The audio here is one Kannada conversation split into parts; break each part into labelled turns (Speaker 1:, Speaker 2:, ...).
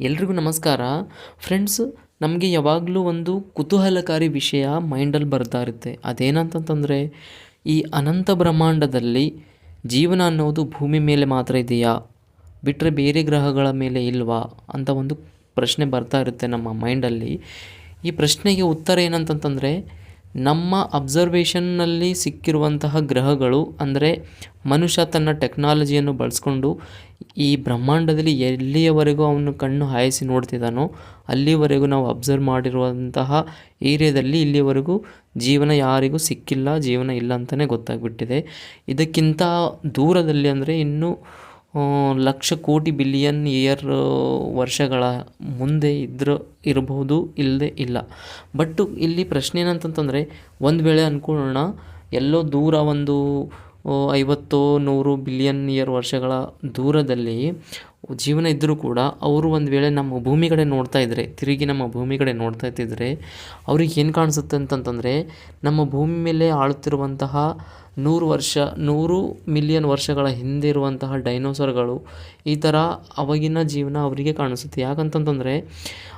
Speaker 1: ಎಲ್ರಿಗೂ ನಮಸ್ಕಾರ. ಫ್ರೆಂಡ್ಸ್ ನಮಗೆ ಯಾವಾಗಲೂ ಒಂದು ಕುತೂಹಲಕಾರಿ ವಿಷಯ ಮೈಂಡಲ್ಲಿ ಬರ್ತಾ ಇರುತ್ತೆ. ಅದೇನಂತಂತಂದರೆ, ಈ ಅನಂತ ಬ್ರಹ್ಮಾಂಡದಲ್ಲಿ ಜೀವನ ಅನ್ನೋದು ಭೂಮಿ ಮೇಲೆ ಮಾತ್ರ ಇದೆಯಾ? ಬಿಟ್ಟರೆ ಬೇರೆ ಗ್ರಹಗಳ ಮೇಲೆ ಇಲ್ವಾ? ಅಂತ ಒಂದು ಪ್ರಶ್ನೆ ಬರ್ತಾ ಇರುತ್ತೆ ನಮ್ಮ ಮೈಂಡಲ್ಲಿ. ಈ ಪ್ರಶ್ನೆಗೆ ಉತ್ತರ ಏನಂತಂತಂದರೆ ನಮ್ಮ ಅಬ್ಸರ್ವೇಷನ್ನಲ್ಲಿ ಸಿಕ್ಕಿರುವಂತಹ ಗ್ರಹಗಳು ಅಂದರೆ ಮನುಷ್ಯ ತನ್ನ ಟೆಕ್ನಾಲಜಿಯನ್ನು ಬಳಸ್ಕೊಂಡು ಈ ಬ್ರಹ್ಮಾಂಡದಲ್ಲಿ ಎಲ್ಲಿಯವರೆಗೂ ಅವನು ಕಣ್ಣು ಹಾಯಿಸಿ ನೋಡ್ತಿದ್ದಾನೋ ಅಲ್ಲಿವರೆಗೂ ನಾವು ಅಬ್ಸರ್ವ್ ಮಾಡಿರುವಂತಹ ಏರಿಯಾದಲ್ಲಿ ಇಲ್ಲಿವರೆಗೂ ಜೀವನ ಯಾರಿಗೂ ಸಿಕ್ಕಿಲ್ಲ, ಜೀವನ ಇಲ್ಲ ಅಂತಲೇ ಗೊತ್ತಾಗ್ಬಿಟ್ಟಿದೆ. ಇದಕ್ಕಿಂತ ದೂರದಲ್ಲಿ ಅಂದರೆ ಇನ್ನೂ ಲಕ್ಷ ಕೋಟಿ ಬಿಲಿಯನ್ ಇಯರ್ ವರ್ಷಗಳ ಮುಂದೆ ಇದ್ರ, ಇರಬಹುದು ಇಲ್ಲದೆ ಇಲ್ಲ. ಬಟ್ ಇಲ್ಲಿ ಪ್ರಶ್ನೆ ಏನಂತಂತಂದರೆ, ಒಂದು ವೇಳೆ ಅಂದ್ಕೊಳ್ಳೋಣ ಎಲ್ಲೋ ದೂರ ಒಂದು ಐವತ್ತೋ ನೂರು ಬಿಲಿಯನ್ ಇಯರ್ ವರ್ಷಗಳ ದೂರದಲ್ಲಿ ಜೀವನ ಇದ್ದರೂ ಕೂಡ ಅವರು ಒಂದು ವೇಳೆ ನಮ್ಮ ಭೂಮಿ ಕಡೆ ನೋಡ್ತಾ ಇದ್ದರೆ ತಿರುಗಿ ನಮ್ಮ ಭೂಮಿ ಕಡೆ ನೋಡ್ತಾ ಇದ್ದಿದ್ರೆ ಅವ್ರಿಗೆ ಏನು ಕಾಣಿಸುತ್ತೆ ಅಂತಂತಂದರೆ, ನಮ್ಮ ಭೂಮಿ ಮೇಲೆ ಆಳುತ್ತಿರುವಂತಹ ನೂರು ವರ್ಷ, ನೂರು ಮಿಲಿಯನ್ ವರ್ಷಗಳ ಹಿಂದೆ ಇರುವಂತಹ ಡೈನೋಸರ್ಗಳು ಈ ಥರ ಅವಾಗಿನ ಜೀವನ ಅವರಿಗೆ ಕಾಣಿಸುತ್ತೆ. ಯಾಕಂತಂತಂದರೆ,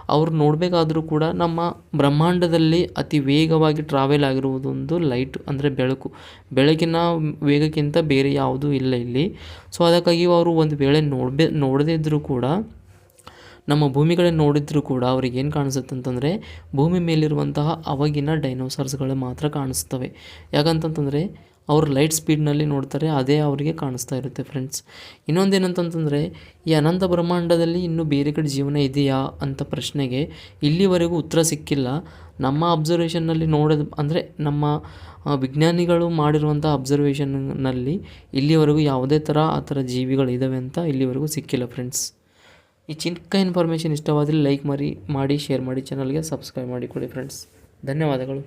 Speaker 1: ಅವ್ರು ನೋಡಬೇಕಾದರೂ ಕೂಡ ನಮ್ಮ ಬ್ರಹ್ಮಾಂಡದಲ್ಲಿ ಅತಿ ವೇಗವಾಗಿ ಟ್ರಾವೆಲ್ ಆಗಿರುವುದೊಂದು ಲೈಟ್ ಅಂದರೆ ಬೆಳಕು. ಬೆಳಕಿನ ವೇಗಕ್ಕಿಂತ ಬೇರೆ ಯಾವುದೂ ಇಲ್ಲ ಇಲ್ಲಿ. ಸೊ ಅದಕ್ಕಾಗಿ ಅವರು ಒಂದು ವೇಳೆ ನೋಡಬೇ ನೋಡದೇ ಇದ್ದರೂ ಕೂಡ, ನಮ್ಮ ಭೂಮಿ ಕಡೆ ನೋಡಿದ್ರು ಕೂಡ ಅವ್ರಿಗೆ ಏನು ಕಾಣಿಸುತ್ತೆ ಅಂತಂದರೆ, ಭೂಮಿ ಮೇಲಿರುವಂತಹ ಅವಾಗಿನ ಡೈನೋಸಾರ್ಸ್ಗಳು ಮಾತ್ರ ಕಾಣಿಸ್ತವೆ. ಯಾಕಂತಂತಂದರೆ ಅವ್ರು ಲೈಟ್ ಸ್ಪೀಡ್ನಲ್ಲಿ ನೋಡ್ತಾರೆ, ಅದೇ ಅವರಿಗೆ ಕಾಣಿಸ್ತಾ ಇರುತ್ತೆ ಫ್ರೆಂಡ್ಸ್ ಇನ್ನೊಂದೇನಂತಂತಂದರೆ ಈ ಅನಂತ ಬ್ರಹ್ಮಾಂಡದಲ್ಲಿ ಇನ್ನೂ ಬೇರೆ ಕಡೆ ಜೀವನ ಇದೆಯಾ ಅಂತ ಪ್ರಶ್ನೆಗೆ ಇಲ್ಲಿವರೆಗೂ ಉತ್ತರ ಸಿಕ್ಕಿಲ್ಲ. ನಮ್ಮ ಅಬ್ಸರ್ವೇಷನ್ನಲ್ಲಿ ನೋಡೋದು, ಅಂದರೆ ನಮ್ಮ ವಿಜ್ಞಾನಿಗಳು ಮಾಡಿರುವಂಥ ಅಬ್ಸರ್ವೇಷನ್ನಲ್ಲಿ ಇಲ್ಲಿವರೆಗೂ ಯಾವುದೇ ಥರ ಆ ಥರ ಜೀವಿಗಳಿದ್ದಾವೆ ಅಂತ ಇಲ್ಲಿವರೆಗೂ ಸಿಕ್ಕಿಲ್ಲ ಫ್ರೆಂಡ್ಸ್ ಈ ಚಿಕ್ಕ ಇನ್ಫಾರ್ಮೇಷನ್ ಇಷ್ಟವಾದರೆ ಲೈಕ್ ಮಾಡಿ ಮಾಡಿ ಶೇರ್ ಮಾಡಿ ಚಾನಲ್ಗೆ ಸಬ್ಸ್ಕ್ರೈಬ್ ಮಾಡಿಕೊಡಿ ಫ್ರೆಂಡ್ಸ್ ಧನ್ಯವಾದಗಳು.